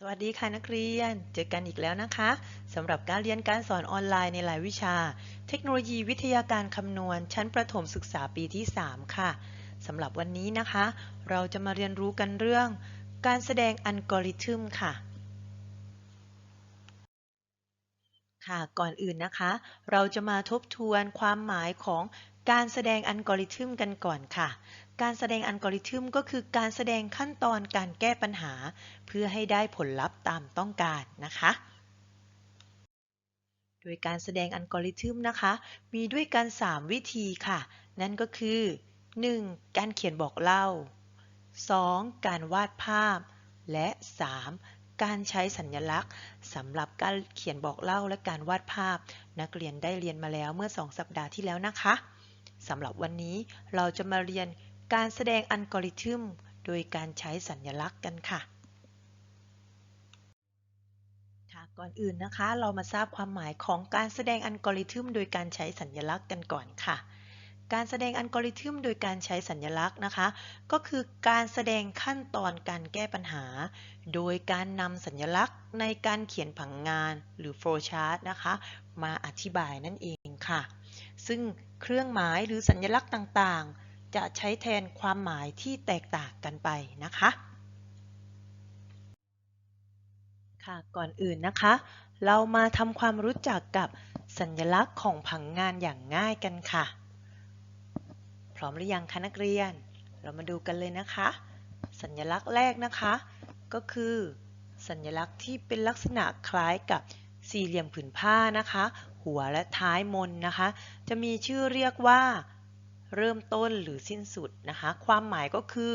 สวัสดีค่ะนักเรียน เจอกันอีกแล้วนะคะสำหรับการเรียนการสอนออนไลน์ในหลายวิชา เทคโนโลยีวิทยาการคำนวณ ชั้นประถมศึกษาปีที่ 3 ค่ะสำหรับวันนี้นะคะ เราจะมาเรียนรู้กันเรื่อง การแสดงอัลกอริทึมค่ะ ค่ะก่อนอื่นนะคะ เราจะมาทบทวนความหมายของการแสดงอัลกอริทึมกันก่อนค่ะ การแสดงอัลกอริทึมก็คือการแสดงขั้นตอนการแก้ปัญหา เพื่อให้ได้ผลลัพธ์ตามต้องการนะคะ โดยการแสดงอัลกอริทึมนะคะ มีด้วยกัน 3 วิธีค่ะ นั่นก็คือ 1. การเขียนบอกเล่า 2. การวาดภาพ และ 3. การใช้สัญลักษณ์สำหรับการเขียนบอกเล่าและการวาดภาพ นักเรียนได้เรียนมาแล้วเมื่อ 2 สัปดาห์ที่แล้วนะคะสำหรับวันนี้เราจะมาเรียนการแสดงอัลกอริทึม โดยการใช้สัญลักษณ์กันค่ะค่ะก่อนอื่นนะคะ เรามาทราบความหมายของการแสดงอัลกอริทึม โดยการใช้สัญลักษณ์กันก่อนค่ะ การแสดงอัลกอริทึมโดยการใช้สัญลักษณ์นะคะ ก็คือการแสดงขั้นตอนการแก้ปัญหา โดยการนำสัญลักษณ์ในการเขียนผังงานหรือ flowchart นะคะ มาอธิบายนั่นเองค่ะ ซึ่งเครื่องหมายหรือสัญลักษณ์ต่างๆ จะใช้แทนความหมายที่แตกต่างกันไปนะคะค่ะก่อนอื่นนะคะ เรามาทำความรู้จักกับสัญลักษณ์ของผังงานอย่างง่ายกันค่ะ พร้อมหรือยังคะนักเรียน เรามาดูกันเลยนะคะ สัญลักษณ์แรกนะคะ ก็คือ สัญลักษณ์ที่เป็นลักษณะคล้ายกับสี่เหลี่ยมผืนผ้านะคะ หัวและท้ายมนนะคะ จะมีชื่อเรียกว่า เริ่มต้นหรือสิ้นสุดนะคะ ความหมายก็คือ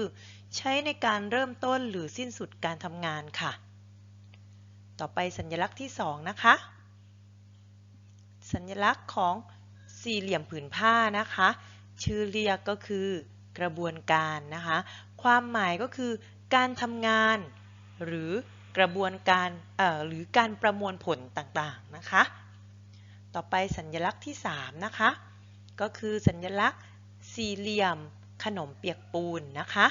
ใช้ในการเริ่มต้นหรือสิ้นสุดการทำงานค่ะ ต่อไปสัญลักษณ์ที่สองนะคะ สัญลักษณ์ของสี่เหลี่ยมผืนผ้านะคะ ชื่อเรียกก็คือกระบวนการนะคะ ความหมายก็คือการทำงาน หรือกระบวนการหรือการประมวลผลต่างๆนะคะ ต่อไปสัญลักษณ์ที่ 3 นะคะ ก็คือสัญลักษณ์สี่เหลี่ยมขนมเปียกปูนนะคะ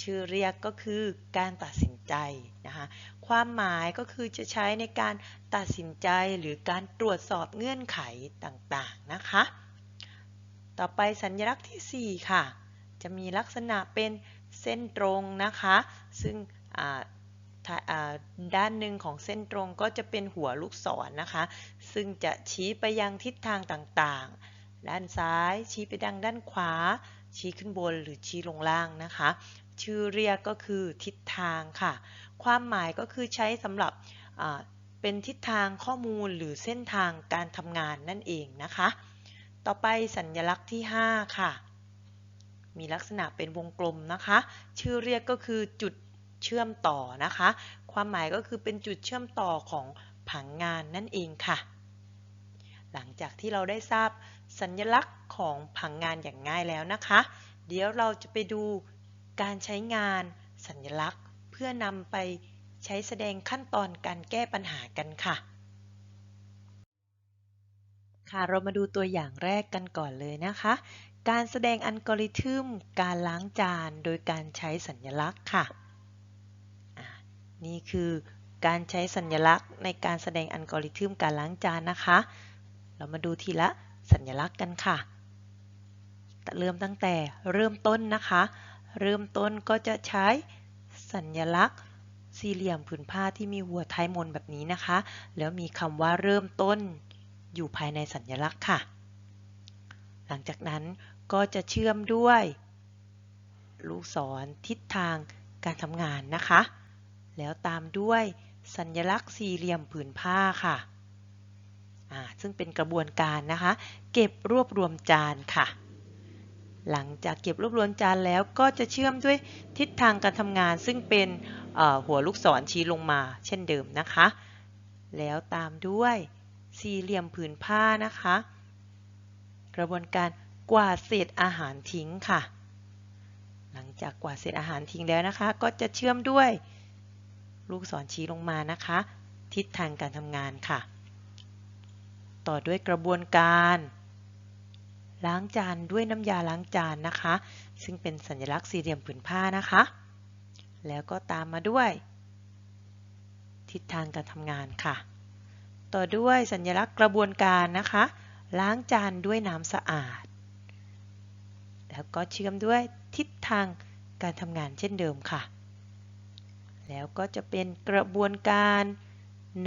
ชื่อเรียกก็คือการตัดสินใจนะคะความหมายก็คือจะใช้ในการตัดสินใจหรือการตรวจสอบเงื่อนไขต่างๆนะคะ ต่อไปสัญลักษณ์ที่ 4 ค่ะ จะมีลักษณะเป็นเส้นตรงนะคะ ซึ่งด้านหนึ่งของเส้นตรงก็จะเป็นหัวลูกศรนนะคะ ซึ่งจะชี้ไปยังทิศทางต่างๆ ด้านซ้ายชี้ไปดังด้านขวา ชี้ขึ้นบนหรือชี้ลงล่างนะคะ ชื่อเรียกก็คือทิศทางค่ะ ความหมายก็คือใช้สำหรับเป็นทิศทางข้อมูลหรือเส้นทางการทำงานนั่นเองนะคะ ต่อไปสัญลักษณ์ที่ 5 ค่ะ มีลักษณะเป็นวงกลมนะคะ ชื่อเรียกก็คือจุดเชื่อมต่อนะคะ ความหมายก็คือเป็นจุดเชื่อมต่อของผังงานนั่นเองค่ะ หลังจากที่เราได้ทราบสัญลักษณ์ของผังงานอย่างง่ายแล้วนะคะ เดี๋ยวเราจะไปดูการใช้งานสัญลักษณ์ เพื่อนำไปใช้แสดงขั้นตอนการแก้ปัญหากันค่ะ ค่ะ เรามาดูตัวอย่างแรกกันก่อนเลยนะคะ การแสดงอัลกอริทึมการล้างจานโดยการใช้สัญลักษณ์ค่ะ นี่คือการใช้สัญลักษณ์ในการแสดงอัลกอริทึมการล้างจานนะคะ เรามาดูทีละสัญลักษณ์กันค่ะ เริ่มตั้งแต่เริ่มต้นนะคะ เริ่มต้นก็จะใช้สัญลักษณ์สี่เหลี่ยมผืนผ้าที่มีหัวท้ายมนแบบนี้นะคะ แล้วมีคำว่าเริ่มต้น อยู่ภายในสัญลักษณ์ค่ะ หลังจากนั้นก็จะเชื่อมด้วย ลูกศรทิศทางการทำงานนะคะ แล้วตามด้วยสัญลักษณ์สี่เหลี่ยมผืนผ้าค่ะ ซึ่งเป็นกระบวนการนะคะ เก็บรวบรวมจานค่ะ หลังจากเก็บรวบรวมจานแล้วก็จะเชื่อมด้วยทิศทางการทำงาน ซึ่งเป็นหัวลูกศรชี้ลงมาเช่นเดิมนะคะ แล้วตามด้วย สี่เหลี่ยมผืนผ้านะคะ กระบวนการกวาดเศษอาหารทิ้งค่ะ หลังจากกวาดเศษอาหารทิ้งแล้วนะคะ ก็จะเชื่อมด้วยลูกศรชี้ลงมานะคะ ทิศทางการทำงานค่ะ ต่อด้วยกระบวนการล้างจานด้วยน้ำยาล้างจานนะคะ ซึ่งเป็นสัญลักษณ์สี่เหลี่ยมผืนผ้านะคะ แล้วก็ตามมาด้วย ทิศทางการทำงานค่ะ ต่อด้วยสัญลักษณ์กระบวนการนะคะ ล้างจานด้วยน้ำสะอาด แล้วก็เชื่อมด้วยทิศทางการทำงานเช่นเดิมค่ะ แล้วก็จะเป็นกระบวนการ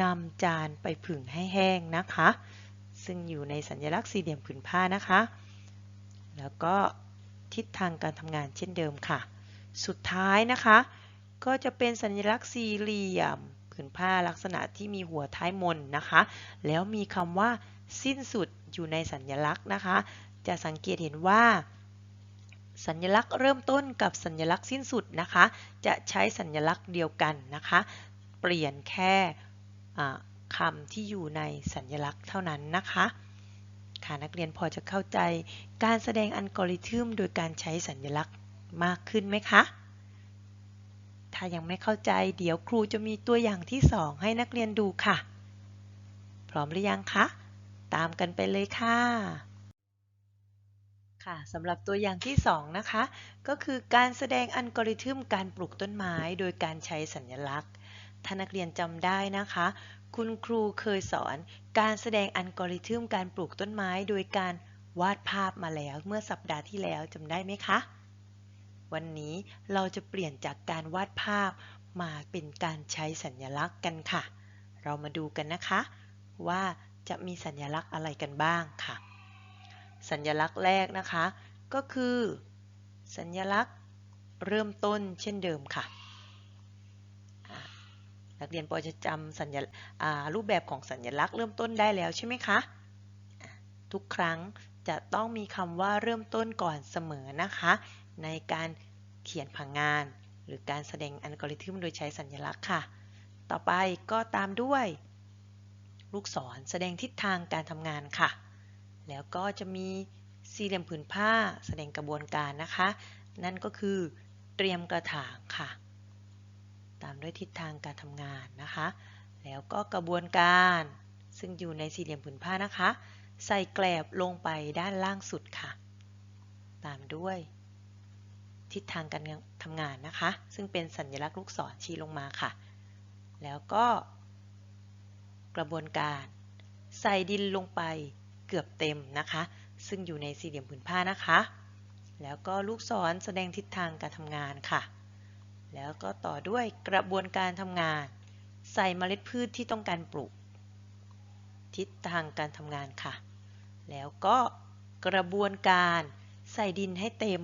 นำจานไปผึ่งให้แห้งนะคะ ซึ่งอยู่ในสัญลักษณ์สี่เหลี่ยมผืนผ้านะคะ แล้วก็ทิศทางการทำงานเช่นเดิมค่ะ สุดท้ายนะคะ ก็จะเป็นสัญลักษณ์สี่เหลี่ยม ผืนผ้าลักษณะที่มีหัวท้ายมนนะคะ แล้วมีคำว่าสิ้นสุดอยู่ในสัญลักษณ์นะคะ จะสังเกตเห็นว่า สัญลักษณ์เริ่มต้นกับสัญลักษณ์สิ้นสุดนะคะ จะใช้สัญลักษณ์เดียวกันนะคะ เปลี่ยนแค่คำที่อยู่ในสัญลักษณ์เท่านั้นนะคะค่ะนักเรียนพอจะเข้าใจการแสดงอัลกอริทึมโดยการใช้สัญลักษณ์มากขึ้นไหมคะ ถ้ายังไม่เข้าใจเดี๋ยวครูจะมีตัวอย่างที่2ให้นักเรียนดูค่ะ พร้อมหรือยังคะ ตามกันไปเลยค่ะ ค่ะสำหรับตัวอย่างที่2นะคะ ก็คือการแสดงอัลกอริทึมการปลูกต้นไม้โดยการใช้สัญลักษณ์ ถ้านักเรียนจำได้นะคะ คุณครูเคยสอนการแสดงอัลกอริทึมการปลูกต้นไม้ โดยการวาดภาพมาแล้วเมื่อสัปดาห์ที่แล้วจำได้ไหมคะ วันนี้เราจะเปลี่ยนจากการวาดภาพมาเป็นการใช้สัญลักษณ์กันค่ะ เรามาดูกันนะคะ ว่าจะมีสัญลักษณ์อะไรกันบ้างค่ะ สัญลักษณ์แรกนะคะ ก็คือ สัญลักษณ์เริ่มต้นเช่นเดิมค่ะ นักเรียนปอจะจำสัญรูปแบบของสัญลักษณ์เริ่มต้นได้แล้วใช่ไหมคะ ทุกครั้งจะต้องมีคำว่าเริ่มต้นก่อนเสมอนะคะ ในการเขียนผังงาน หรือการแสดงอัลกอริทึมโดยใช้สัญลักษณ์ค่ะ ต่อไปก็ตามด้วย ลูกศรแสดงทิศทางการทำงานค่ะ แล้วก็จะมีสี่เหลี่ยมผืนผ้าแสดงกระบวนการนะคะ นั่นก็คือเตรียมกระถางค่ะ ตามด้วยทิศทางการทำงานนะคะ แล้วก็กระบวนการ ซึ่งอยู่ในสี่เหลี่ยมผืนผ้านะคะ ใส่แกลบลงไปด้านล่างสุดค่ะ ตามด้วย ทิศทางการทำงานนะคะ ซึ่งเป็นสัญลักษณ์ลูกศรชี้ลงมาค่ะ แล้วก็ กระบวนการใส่ดินลงไปเกือบเต็มนะคะ ซึ่งอยู่ในสี่เหลี่ยมผืนผ้านะคะ แล้วก็ลูกศรแสดงทิศทางการทำงานค่ะ แล้วก็ต่อด้วยกระบวนการทำงาน ใส่เมล็ดพืชที่ต้องการปลูก ทิศทางการทำงานค่ะ แล้วก็กระบวนการใส่ดินให้เต็ม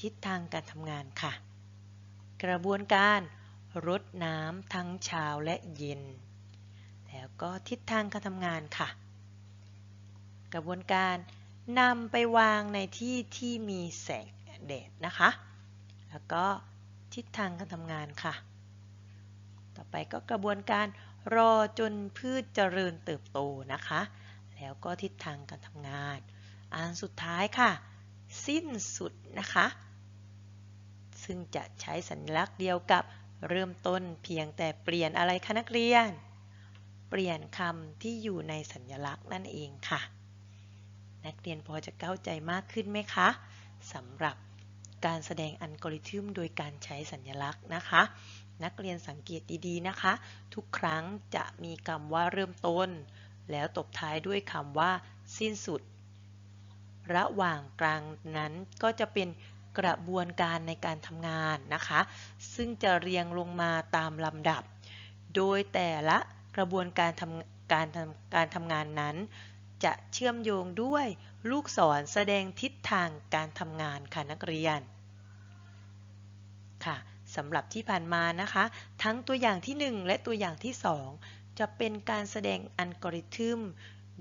ทิศทางการทำงานค่ะ กระบวนการรดน้ำทั้งเช้าและเย็น แล้วก็ทิศทางการทำงานค่ะ กระบวนการนำไปวางในที่ที่มีแสงแดดนะคะ แล้วก็ทิศทางการทำงานค่ะ ต่อไปก็กระบวนการรอจนพืชเจริญเติบโตนะคะ แล้วก็ทิศทางการทำงาน อันสุดท้ายค่ะ สิ้นสุดนะคะ ซึ่งจะใช้สัญลักษณ์เดียวกับเริ่มต้นเพียงแต่เปลี่ยนอะไรคะนักเรียน เปลี่ยนคำที่อยู่ในสัญลักษณ์นั่นเองค่ะ นักเรียนพอจะเข้าใจมากขึ้นไหมคะสำหรับการแสดงอัลกอริทึมโดยการใช้สัญลักษณ์นะคะ นักเรียนสังเกตดีๆนะคะ ทุกครั้งจะมีคำว่าเริ่มต้น แล้วตบท้ายด้วยคำว่าสิ้นสุด ระหว่างกลางนั้นก็จะเป็น กระบวนการในการทำงานนะคะ ซึ่งจะเรียงลงมาตามลำดับ โดยแต่ละกระบวนการทำการทำการทำงานนั้น จะเชื่อมโยงด้วยลูกศรแสดงทิศทางการทำงานค่ะนักเรียนค่ะสำหรับที่ผ่านมานะคะ ทั้งตัวอย่างที่ 1 และตัวอย่างที่ 2 จะเป็นการแสดงอัลกอริทึม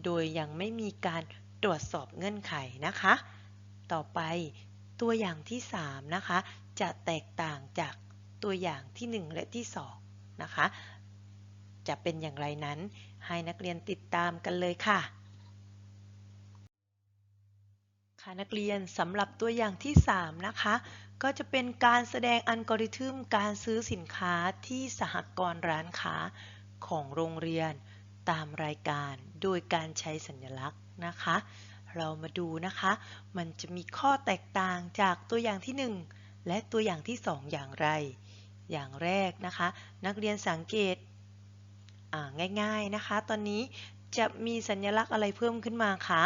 โดยยังไม่มีการตรวจสอบเงื่อนไขนะคะ ต่อไป ตัวอย่างที่ 3 นะคะ จะแตกต่างจากตัวอย่างที่ 1 และที่ 2 นะคะ จะเป็นอย่างไรนั้น ให้นักเรียนติดตามกันเลยค่ะ ค่ะนักเรียนสำหรับตัวอย่างที่ 3 นะคะ ก็จะเป็นการแสดงอัลกอริทึมการซื้อสินค้าที่สหกรณ์ร้านค้าของโรงเรียนตามรายการโดยการใช้สัญลักษณ์นะคะ เรามาดูนะคะ มันจะมีข้อแตกต่างจากตัวอย่างที่ 1 และตัวอย่างที่ 2 อย่างไร อย่างแรกนะคะ นักเรียนสังเกตง่ายๆนะคะ ตอนนี้จะมีสัญลักษณ์อะไรเพิ่มขึ้นมาคะ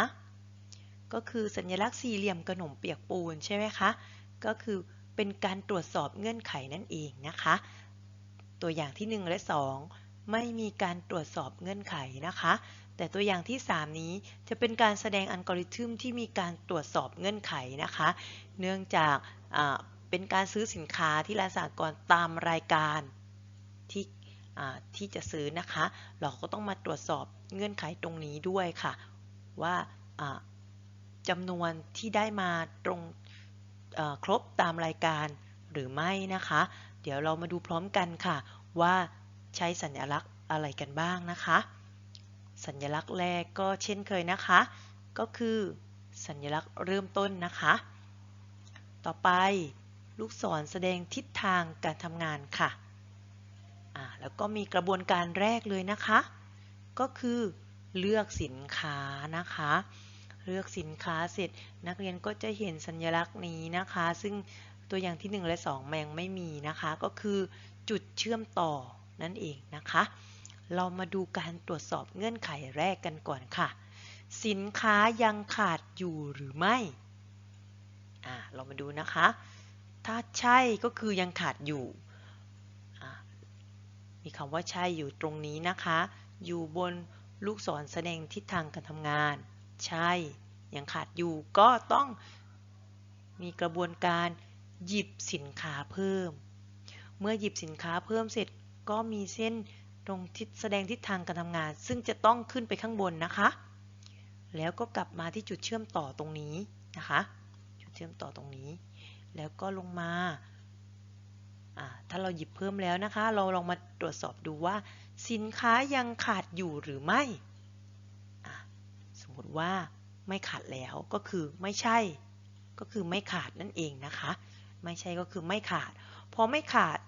ก็คือสัญลักษณ์สี่เหลี่ยมขนมเปียกปูนใช่ไหมคะ ก็คือเป็นการตรวจสอบเงื่อนไขนั่นเองนะคะ ตัวอย่างที่ 1 และ 2 ไม่มีการตรวจสอบเงื่อนไขนะคะ แต่ตัวอย่างที่ 3 นี้จะเป็นการแสดงอัลกอริทึมที่มีการตรวจสอบเงื่อนไขนะคะ เนื่องจากเป็นการซื้อสินค้าที่ร้านสากรตามรายการที่ที่จะซื้อนะคะ เราก็ต้องมาตรวจสอบเงื่อนไขตรงนี้ด้วยค่ะ ว่าจำนวนที่ได้มาตรงครบตามรายการหรือไม่นะคะ เดี๋ยวเรามาดูพร้อมกันค่ะ ว่าใช้สัญลักษณ์อะไรกันบ้างนะคะ สัญลักษณ์แรกก็เช่นเคยนะคะ ก็คือสัญลักษณ์เริ่มต้นนะคะ ต่อไปลูกศรแสดงทิศทางการทำงานค่ะแล้วก็มีกระบวนการแรกเลยนะคะ ก็คือเลือกสินค้านะคะ เลือกสินค้าเสร็จนักเรียนก็จะเห็นสัญลักษณ์นี้นะคะ ซึ่งตัวอย่างที่ 1 และ 2 แมงไม่มีนะคะ ก็คือจุดเชื่อมต่อนั่นเองนะคะ เรามาดูการตรวจสอบเงื่อนไขแรกกันก่อนค่ะ สินค้ายังขาดอยู่หรือไม่อ่าเรามาดูนะคะ ถ้าใช่ก็คือยังขาดอยู่ มีคำว่าใช่อยู่ตรงนี้นะคะ อยู่บนลูกศรแสดงทิศทางการทำงาน ใช่ ยังขาดอยู่ก็ต้องมีกระบวนการหยิบสินค้าเพิ่ม เมื่อหยิบสินค้าเพิ่มเสร็จก็มีเส้น ตรงทิศแสดงทิศทางการทำงาน ซึ่งจะต้องขึ้นไปข้างบนนะคะ แล้วก็กลับมาที่จุดเชื่อมต่อตรงนี้นะคะ จุดเชื่อมต่อตรงนี้ แล้วก็ลงมา ถ้าเราหยิบเพิ่มแล้วนะคะ เราลองมาตรวจสอบดูว่า สินค้ายังขาดอยู่หรือไม่ สมมติว่าไม่ขาดแล้วก็คือไม่ใช่ ก็คือไม่ขาดนั่นเองนะคะ ไม่ใช่ก็คือไม่ขาด พอไม่ขาด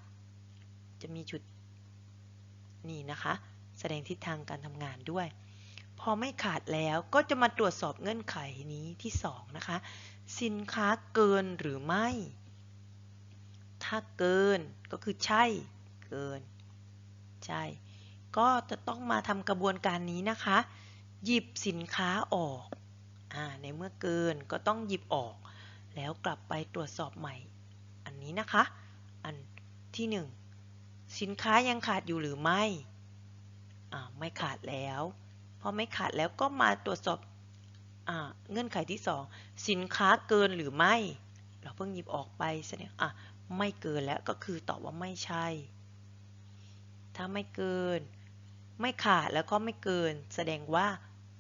จะมีจุด นี่นะคะ แสดงทิศทางการทำงานด้วย พอไม่ขาดแล้วก็จะมาตรวจสอบเงื่อนไขนี้ที่2นะคะ สินค้าเกินหรือไม่ ถ้าเกินก็คือใช่ เกิน ใช่ ก็จะต้องมาทำกระบวนการนี้นะคะ หยิบสินค้าออกอในเมื่อเกินก็ต้องหยิบออก แล้วกลับไปตรวจสอบใหม่ อันนี้นะคะ อันที่ 1 สินค้ายังขาดอยู่หรือไม่ไม่ขาดแล้วพอไม่ขาดแล้วก็มาตรวจสอบอเงื่อนไขที่ 2 สินค้าเกินหรือไม่ เราเพิ่งหยิบออกไปแสดงอะไม่เกินแล้วก็คือตอบว่าไม่ใช่ ถ้าไม่เกิน ไม่ขาดแล้วก็ไม่เกิน แสดงว่า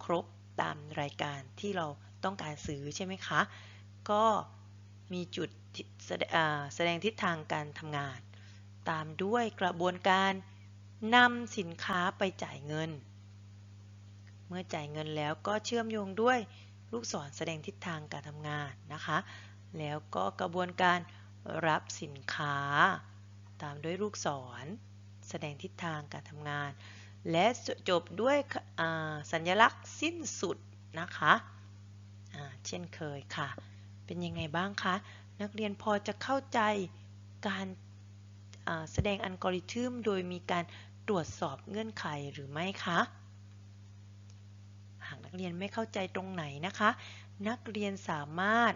ครบตามรายการที่เราต้องการซื้อใช่ไหมคะ ก็มีจุดแสดงทิศทางการทำงาน ตามด้วยกระบวนการนำสินค้าไปจ่ายเงิน เมื่อจ่ายเงินแล้วก็เชื่อมโยงด้วยลูกศรแสดงทิศทางการทำงานนะคะ แล้วก็กระบวนการรับสินค้า ตามด้วยลูกศร แสดงทิศทางการทำงาน และจบด้วยสัญลักษณ์สิ้นสุดนะคะเช่นเคยค่ะ เป็นยังไงบ้างคะ นักเรียนพอจะเข้าใจการ แสดงอัลกอริทึมโดยมีการตรวจสอบเงื่อนไขหรือไม่คะ หากนักเรียนไม่เข้าใจตรงไหนนะคะ นักเรียนสามารถ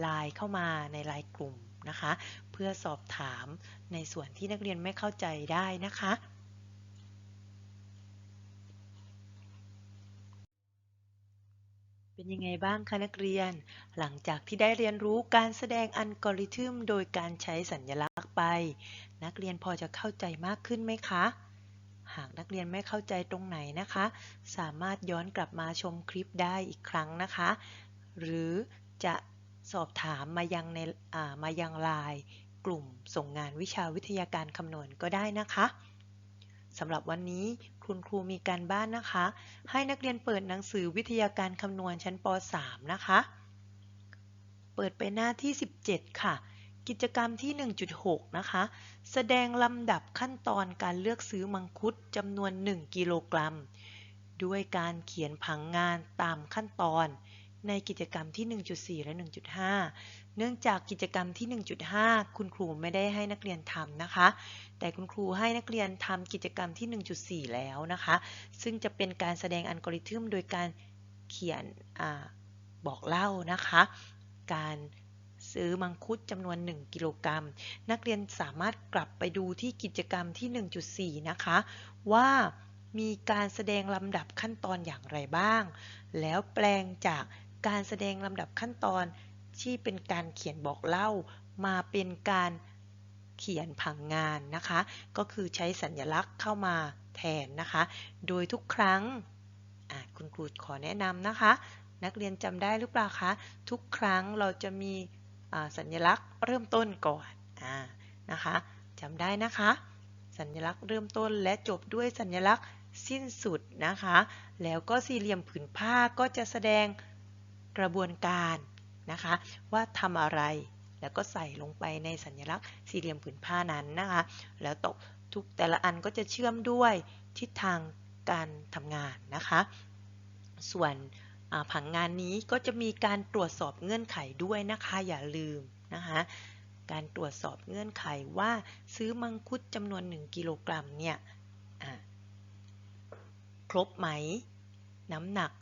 ไลน์เข้ามาในไลน์กลุ่มนะคะ เพื่อสอบถามในส่วนที่นักเรียนไม่เข้าใจได้นะคะ เป็นยังไงบ้างคะนักเรียน หลังจากที่ได้เรียนรู้การแสดงอัลกอริทึมโดยการใช้สัญลักษณ์ไป นักเรียนพอจะเข้าใจมากขึ้นไหมคะ หากนักเรียนไม่เข้าใจตรงไหนนะคะ สามารถย้อนกลับมาชมคลิปได้อีกครั้งนะคะ หรือจะสอบถามมายังในมายังไลน์กลุ่มส่งงานวิชาวิทยาการคำนวณก็ได้นะคะสำหรับวันนี้ คุณครูมีการบ้านนะคะ ให้นักเรียนเปิดหนังสือวิทยาการคำนวณชั้นป .3 นะคะ เปิดไปหน้าที่ 17 ค่ะ กิจกรรมที่ 1.6 นะคะ แสดงลำดับขั้นตอนการเลือกซื้อมังคุดจำนวน 1 กิโลกรัม ด้วยการเขียนผังงานตามขั้นตอนในกิจกรรมที่ 1.4 และ 1.5 เนื่องจากกิจกรรมที่ 1.5 คุณครูไม่ได้ให้นักเรียนทำนะคะ แต่คุณครูให้นักเรียนทำกิจกรรมที่ 1.4 แล้วนะคะ ซึ่งจะเป็นการแสดงอัลกอริทึมโดยการเขียนอบอกเล่านะคะ การซื้อมังคุดจำนวน 1 กิโลกรัม นักเรียนสามารถกลับไปดูที่กิจกรรมที่ 1.4 นะคะ ว่ามีการแสดงลำดับขั้นตอนอย่างไรบ้าง แล้วแปลงจากการแสดงลำดับขั้นตอน ที่เป็นการเขียนบอกเล่ามาเป็นการเขียนผังงานนะคะ ก็คือใช้สัญลักษณ์เข้ามาแทนนะคะ โดยทุกครั้งคุณครูขอแนะนำนะคะ นักเรียนจำได้หรือเปล่าคะ ทุกครั้งเราจะมีสัญลักษณ์เริ่มต้นก่อนอนะคะจำได้นะคะ สัญลักษณ์เริ่มต้นและจบด้วยสัญลักษณ์สิ้นสุดนะคะ แล้วก็สี่เหลี่ยมผืนผ้าก็จะแสดงกระบวนการ นะคะ ว่าทำอะไรแล้วก็ใส่ลงไปในสัญลักษณ์สี่เหลี่ยมผืนผ้านั้นนะคะ แล้วตกทุกแต่ละอันก็จะเชื่อมด้วยทิศทางการทำงานนะคะ ส่วนผังงานนี้ก็จะมีการตรวจสอบเงื่อนไขด้วยนะคะ อย่าลืมนะคะการตรวจสอบเงื่อนไขว่าซื้อมังคุดจำนวน 1 กิโลกรัมเนี่ยครบไหม น้ำหนัก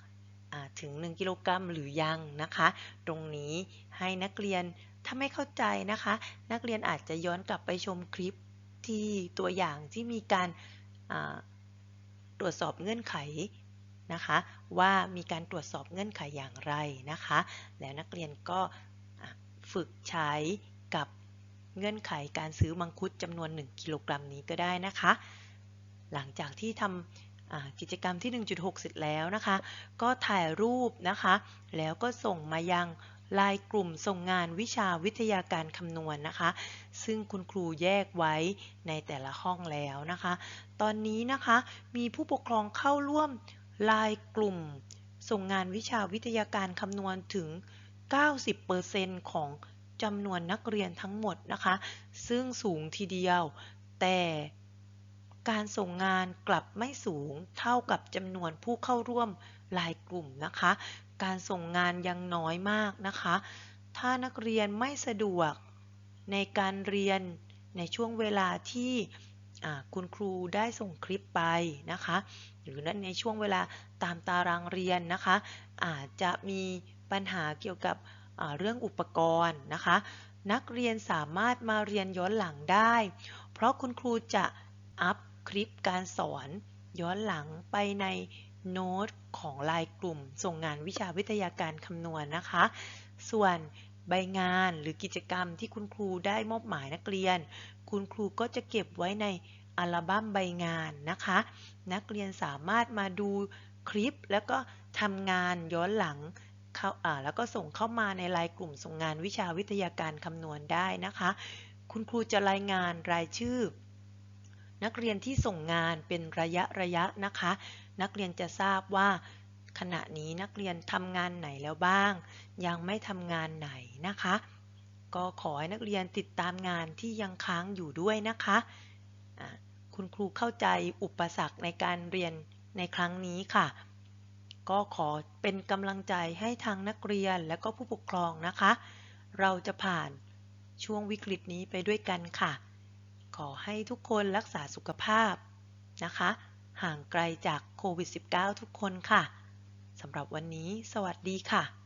ถึง 1 กิโลกรัมหรือยังนะคะ ตรงนี้ให้นักเรียนถ้าไม่เข้าใจนะคะ นักเรียนอาจจะย้อนกลับไปชมคลิปที่ตัวอย่างที่มีการตรวจสอบเงื่อนไขนะคะว่ามีการตรวจสอบเงื่อนไขอย่างไรนะคะ แล้วนักเรียนก็ฝึกใช้กับเงื่อนไขการซื้อมังคุดจำนวน 1 กิโลกรัมนี้ก็ได้นะคะ หลังจากที่ทำ กิจกรรมที่ 1.6 เสร็จแล้วนะคะ ก็ถ่ายรูปนะคะ แล้วก็ส่งมายังลายกลุ่มส่งงานวิชาวิทยาการคำนวณนนะคะ ซึ่งคุณครูแยกไว้ในแต่ละห้องแล้วนะคะ ตอนนี้นะคะมีผู้ปกครองเข้าร่วมลายกลุ่ม ส่งงานวิชาวิทยาการคำนวณถึง 90%ของจำนวนนักเรียนทั้งหมดนะคะ ซึ่งสูงทีเดียว แต่ การส่งงานกลับไม่สูงเท่ากับจำนวนผู้เข้าร่วมลายกลุ่มนะคะ การส่งงานยังน้อยมากนะคะ ถ้านักเรียนไม่สะดวกในการเรียนในช่วงเวลาที่คุณครูได้ส่งคลิปไปนะคะ หรือในช่วงเวลาตามตารางเรียนนะคะ อาจจะมีปัญหาเกี่ยวกับเรื่องอุปกรณ์นะคะ นักเรียนสามารถมาเรียนย้อนหลังได้ เพราะคุณครูจะอัพ คลิปการสอน ย้อนหลังไปในโน้ตของลายกลุ่ม ส่งงานวิชาวิทยาการคำนวณนนะคะ ส่วนใบงานหรือกิจกรรมที่คุณครูได้มอบหมายนักเรียน คุณครูก็จะเก็บไว้ในอัลบั้มใบงานนะคะ นักเรียนสามารถมาดูคลิปแล้วก็ทำงานย้อนหลังเข้าแล้วก็ส่งเข้ามาในรายกลุ่มส่งงานวิชาวิทยาการคำนวณได้นะคะ คุณครูจะรายงานรายชื่อ นักเรียนที่ส่งงานเป็นระยะระยะนะคะ นักเรียนจะทราบว่า ขณะนี้นักเรียนทำงานไหนแล้วบ้าง ยังไม่ทำงานไหนนะคะ ก็ขอให้นักเรียนติดตามงานที่ยังค้างอยู่ด้วยนะคะคุณครูเข้าใจอุปสรรคในการเรียนในครั้งนี้ค่ะ ก็ขอเป็นกำลังใจให้ทางนักเรียนและก็ผู้ปกครองนะคะ เราจะผ่านช่วงวิกฤตนี้ไปด้วยกันค่ะ ขอให้ทุกคนรักษาสุขภาพนะคะ ห่างไกลจากโควิด -19 ทุกคนค่ะ สำหรับวันนี้สวัสดีค่ะ